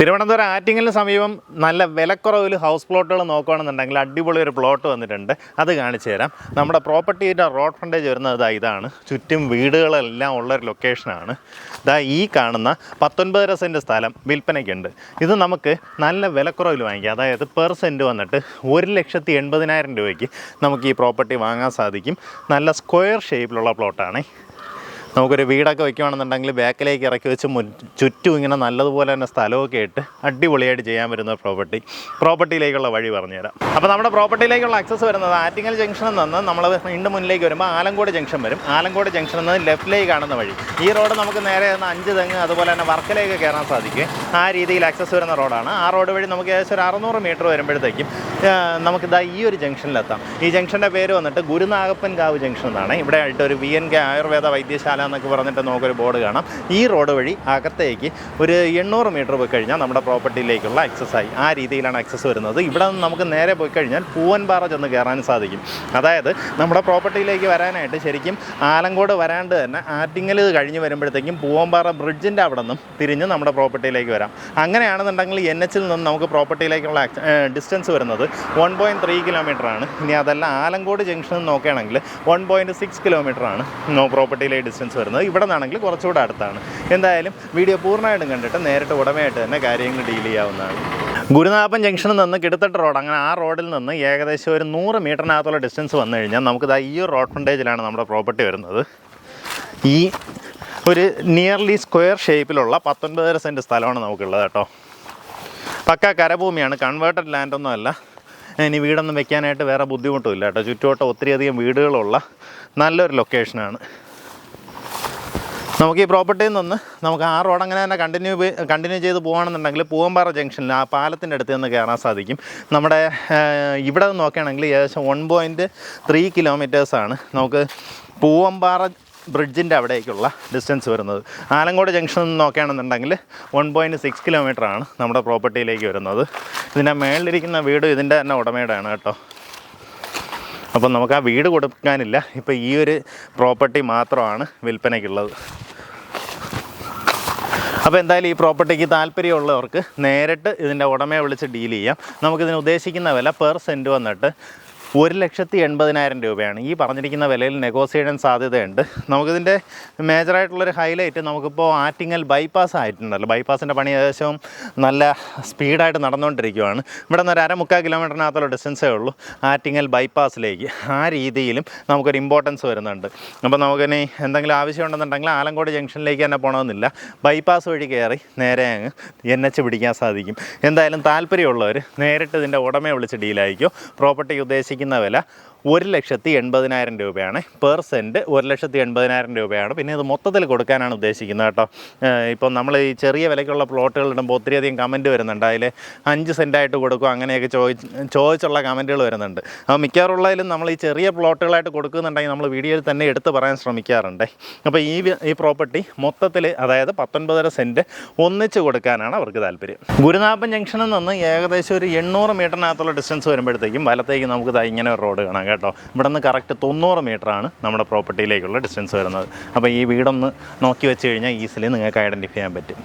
തിരുവനന്തപുരം ആറ്റിങ്ങലിന് സമീപം നല്ല വിലക്കുറവിൽ ഹൗസ് പ്ലോട്ടുകൾ നോക്കുകയാണെന്നുണ്ടെങ്കിൽ അടിപൊളി ഒരു പ്ലോട്ട് വന്നിട്ടുണ്ട്. അത് കാണിച്ചു തരാം. നമ്മുടെ പ്രോപ്പർട്ടിയുടെ റോഡ് ഫ്രണ്ടേജ് വരുന്നത് ഇതാ ഇതാണ്. ചുറ്റും വീടുകളെല്ലാം ഉള്ളൊരു ലൊക്കേഷനാണ് ഇതാ ഈ കാണുന്ന പത്തൊൻപതര സെന്റ് സ്ഥലം വിൽപ്പനയ്ക്കുണ്ട്. ഇത് നമുക്ക് നല്ല വിലക്കുറവിൽ വാങ്ങിക്കാം. അതായത് പെർ സെന്റ് വന്നിട്ട് ഒരു ലക്ഷത്തി എൺപതിനായിരം രൂപയ്ക്ക് നമുക്ക് ഈ പ്രോപ്പർട്ടി വാങ്ങാൻ സാധിക്കും. നല്ല സ്ക്വയർ ഷേപ്പിലുള്ള പ്ലോട്ടാണേ നമുക്കൊരു വീടൊക്കെ വെക്കുകയാണെന്നുണ്ടെങ്കിൽ ബാക്കിലേക്ക് ഇറക്കി വെച്ച് ചുറ്റും ഇങ്ങനെ നല്ലതുപോലെ തന്നെ സ്ഥലമൊക്കെ ഇട്ട് അടിപൊളിയായിട്ട് ചെയ്യാൻ പറ്റുന്ന പ്രോപ്പർട്ടി പ്രോപ്പർട്ടിയിലേക്കുള്ള വഴി പറഞ്ഞുതരാം. അപ്പോൾ നമ്മുടെ പ്രോപ്പർട്ടിയിലേക്കുള്ള അക്സസ് വരുന്നത് ആറ്റിങ്ങൽ ജംഗ്ഷനിൽ നിന്ന് നമ്മൾ വീണ്ടും മുന്നിലേക്ക് വരുമ്പോൾ ആലങ്കോട് ജംഗ്ഷൻ വരും. ആലങ്കോട് ജംഗ്ഷനിൽ നിന്ന് ലെഫ്റ്റിലേക്ക് കാണുന്ന വഴി. ഈ റോഡ് നമുക്ക് നേരെ നിന്ന് അഞ്ച് തെങ്ങ് അതുപോലെ തന്നെ വർക്കലേക്ക് കയറാൻ സാധിക്കും. ആ രീതിയിൽ അക്സസ് വരുന്ന റോഡാണ് ആ റോഡ് വഴി നമുക്ക് ഏകദേശം ഒരു അറുന്നൂറ് മീറ്റർ വരുമ്പോഴത്തേക്കും നമുക്ക് ഇതാ ഈ ഒരു ജംഗ്ഷനിലെത്താം ഈ ജംഗ്ഷന്റെ പേര് വന്നിട്ട് ഗുരുനാഗപ്പൻ കാവ് ജംഗ്ഷൻ എന്നാണ്. ഇവിടെ ആയിട്ട് ഒരു V N K Ayurveda Vaidyashala എന്നൊക്കെ പറഞ്ഞിട്ട് നമുക്കൊരു ബോർഡ് കാണാം. ഈ റോഡ് വഴി അകത്തേക്ക് ഒരു എണ്ണൂറ് മീറ്റർ പോയി കഴിഞ്ഞാൽ നമ്മുടെ പ്രോപ്പർട്ടിയിലേക്കുള്ള ആക്സസ് ആയി. ആ രീതിയിലാണ് ആക്സസ് വരുന്നത്. ഇവിടെ നിന്ന് നമുക്ക് നേരെ പോയി കഴിഞ്ഞാൽ പൂവൻപാറ ചെന്ന് കയറാൻ സാധിക്കും. അതായത് നമ്മുടെ പ്രോപ്പർട്ടിയിലേക്ക് വരാനായിട്ട് ശരിക്കും ആലങ്കോട് വരാണ്ട് തന്നെ ആറ്റിങ്ങൽ കഴിഞ്ഞ് വരുമ്പോഴത്തേക്കും പൂവൻപാറ ബ്രിഡ്ജിന്റെ അവിടെ നിന്നും തിരിഞ്ഞ് നമ്മുടെ പ്രോപ്പർട്ടിയിലേക്ക് വരാം. അങ്ങനെയാണെന്നുണ്ടെങ്കിൽ എൻ എച്ചിൽ നിന്ന് നമുക്ക് പ്രോപ്പർട്ടിയിലേക്കുള്ള ഡിസ്റ്റൻസ് വരുന്നത് വൺ പോയിന്റ് ത്രീ കിലോമീറ്റർ ആണ്. ഇനി അതല്ല ആലങ്കോട് ജംഗ്ഷനിൽ നോക്കുകയാണെങ്കിൽ വൺ പോയിന്റ് സിക്സ് കിലോമീറ്റർ ആണ്. നോ പ്രോപ്പർട്ടിയിലെ ഡിസ്റ്റൻസ് വരുന്നത് ഇവിടെ നിന്നാണെങ്കിൽ കുറച്ചുകൂടെ അടുത്താണ്. എന്തായാലും വീഡിയോ പൂർണമായിട്ടും കണ്ടിട്ട് നേരിട്ട് ഉടമയായിട്ട് തന്നെ കാര്യങ്ങൾ ഡീൽ ചെയ്യാവുന്നതാണ്. ഗുരുനാഥൻ ജംഗ്ഷനിൽ നിന്ന് കിടത്തട്ട് റോഡ് അങ്ങനെ ആ റോഡിൽ നിന്ന് ഏകദേശം ഒരു നൂറ് മീറ്ററിനകത്തുള്ള ഡിസ്റ്റൻസ് വന്നു കഴിഞ്ഞാൽ നമുക്ക് ദാ ഈ ഒരു റോഡ് ഫ്രണ്ടേജിലാണ് നമ്മുടെ പ്രോപ്പർട്ടി വരുന്നത്. ഈ ഒരു നിയർലി സ്ക്വയർ ഷേപ്പിലുള്ള പത്തൊൻപതര സെന്റ് സ്ഥലമാണ് നമുക്കുള്ളത് കേട്ടോ. പക്ക കരഭൂമിയാണ്. കൺവേർട്ടഡ് ലാൻഡൊന്നും അല്ല. ഇനി വീടൊന്നും വെക്കാനായിട്ട് വേറെ ബുദ്ധിമുട്ടുമില്ല കേട്ടോ. ചുറ്റുവട്ടം ഒത്തിരിയധികം വീടുകളുള്ള നല്ലൊരു ലൊക്കേഷനാണ്. നമുക്ക് ഈ പ്രോപ്പർട്ടിയിൽ നിന്ന് നമുക്ക് ആ റോഡ് അങ്ങനെ തന്നെ കണ്ടിന്യൂ കണ്ടിന്യൂ ചെയ്ത് പോകുകയാണെന്നുണ്ടെങ്കിൽ പൂവമ്പാറ ജംഗ്ഷനിൽ ആ പാലത്തിന്റെ അടുത്ത് നിന്ന് കയറാൻ സാധിക്കും. നമ്മുടെ ഇവിടെ നോക്കുകയാണെങ്കിൽ ഏകദേശം വൺ പോയിന്റ് ത്രീ കിലോമീറ്റേഴ്സാണ് നമുക്ക് പൂവമ്പാറ ബ്രിഡ്ജിന്റെ അവിടേക്കുള്ള ഡിസ്റ്റൻസ് വരുന്നത്. ആലങ്കോട് ജംഗ്ഷനിൽ നിന്ന് നോക്കുകയാണെന്നുണ്ടെങ്കിൽ വൺ പോയിന്റ് സിക്സ് കിലോമീറ്റർ ആണ് നമ്മുടെ പ്രോപ്പർട്ടിയിലേക്ക് വരുന്നത്. ഇതിന്റെ മേളിലിരിക്കുന്ന വീട് ഇതിന്റെ തന്നെ ഉടമയുടെയാണ് കേട്ടോ. അപ്പം നമുക്ക് ആ വീട് കൊടുക്കാനില്ല. ഇപ്പോൾ ഈ ഒരു പ്രോപ്പർട്ടി മാത്രമാണ് വിൽപ്പനയ്ക്കുള്ളത്. അപ്പോൾ എന്തായാലും ഈ പ്രോപ്പർട്ടിക്ക് താല്പര്യമുള്ളവർക്ക് നേരിട്ട് ഇതിന്റെ ഉടമയെ വിളിച്ച് ഡീൽ ചെയ്യാം. നമുക്കിതിന് ഉദ്ദേശിക്കുന്ന വില പെർ സെന്റ് വന്നിട്ട് ഒരു ലക്ഷത്തി എൺപതിനായിരം രൂപയാണ്. ഈ പറഞ്ഞിരിക്കുന്ന വിലയിൽ നെഗോസിയേഷൻ സാധ്യതയുണ്ട്. നമുക്കിതിന്റെ മേജറായിട്ടുള്ളൊരു ഹൈലൈറ്റ് നമുക്കിപ്പോൾ ആറ്റിങ്ങൽ ബൈപ്പാസ് ആയിട്ടുണ്ടല്ലോ. ബൈപ്പാസിന്റെ പണി ഏകദേശം നല്ല സ്പീഡായിട്ട് നടന്നുകൊണ്ടിരിക്കുകയാണ് ഇവിടെ നിന്ന് ഒരു അര മുക്കാൽ കിലോമീറ്ററിനകത്തുള്ള ഡിസ്റ്റൻസേ ഉള്ളൂ ആറ്റിങ്ങൽ ബൈപ്പാസിലേക്ക് ആ രീതിയിലും നമുക്കൊരു ഇമ്പോർട്ടൻസ് വരുന്നുണ്ട്. അപ്പോൾ നമുക്കിനി എന്തെങ്കിലും ആവശ്യമുണ്ടെന്നുണ്ടെങ്കിൽ ആലങ്കോട് ജംഗ്ഷനിലേക്ക് തന്നെ പോകണമെന്നില്ല. ബൈപ്പാസ് വഴി കയറി നേരെ അങ്ങ് എൻ എച്ച് പിടിക്കാൻ സാധിക്കും. എന്തായാലും താല്പര്യമുള്ളവർ നേരിട്ട് ഇതിന്റെ ഉടമയെ വിളിച്ച് ഡീലായിരിക്കും പ്രോപ്പർട്ടിക്ക് ഉദ്ദേശിക്കുന്ന വില ഒരു ലക്ഷത്തി എൺപതിനായിരം രൂപയാണ്. പെർ സെന്റ് ഒരു ലക്ഷത്തി എൺപതിനായിരം രൂപയാണ്. പിന്നെ ഇത് മൊത്തത്തിൽ കൊടുക്കാനാണ് ഉദ്ദേശിക്കുന്നത് കേട്ടോ. ഇപ്പം നമ്മൾ ഈ ചെറിയ വിലയ്ക്കുള്ള പ്ലോട്ടുകൾ ഇടുമ്പോൾ ഒത്തിരിയധികം കമന്റ് വരുന്നുണ്ട്. അതിൽ അഞ്ച് സെന്റായിട്ട് കൊടുക്കും അങ്ങനെയൊക്കെ ചോദിച്ച് ചോദിച്ചുള്ള കമന്റുകൾ വരുന്നുണ്ട്. അപ്പോൾ മിക്കവാറുള്ളതിലും നമ്മൾ ഈ ചെറിയ പ്ലോട്ടുകളായിട്ട് കൊടുക്കുന്നുണ്ടെങ്കിൽ നമ്മൾ വീഡിയോയിൽ തന്നെ എടുത്ത് പറയാൻ ശ്രമിക്കാറുണ്ട്. അപ്പോൾ ഈ ഈ പ്രോപ്പർട്ടി മൊത്തത്തിൽ അതായത് പത്തൊൻപതര സെന്റ് ഒന്നിച്ച് കൊടുക്കാനാണ് അവർക്ക് താല്പര്യം. ഗുരുനാഥൻ ജംഗ്ഷനിൽ നിന്ന് ഏകദേശം ഒരു എണ്ണൂറ് മീറ്ററിനകത്തുള്ള ഡിസ്റ്റൻസ് വരുമ്പോഴത്തേക്കും വലത്തേക്ക് നമുക്ക് ഇങ്ങനെ റോഡ് കാണാം കേട്ടോ. ഇവിടെ നിന്ന് കറക്റ്റ് തൊണ്ണൂറ് ആണ് നമ്മുടെ പ്രോപ്പർട്ടിയിലേക്കുള്ള ഡിസ്റ്റൻസ് വരുന്നത്. അപ്പോൾ ഈ വീടൊന്ന് നോക്കി വെച്ച് കഴിഞ്ഞാൽ ഈസിലി നിങ്ങൾക്ക് ഐഡന്റിഫൈ ചെയ്യാൻ പറ്റും.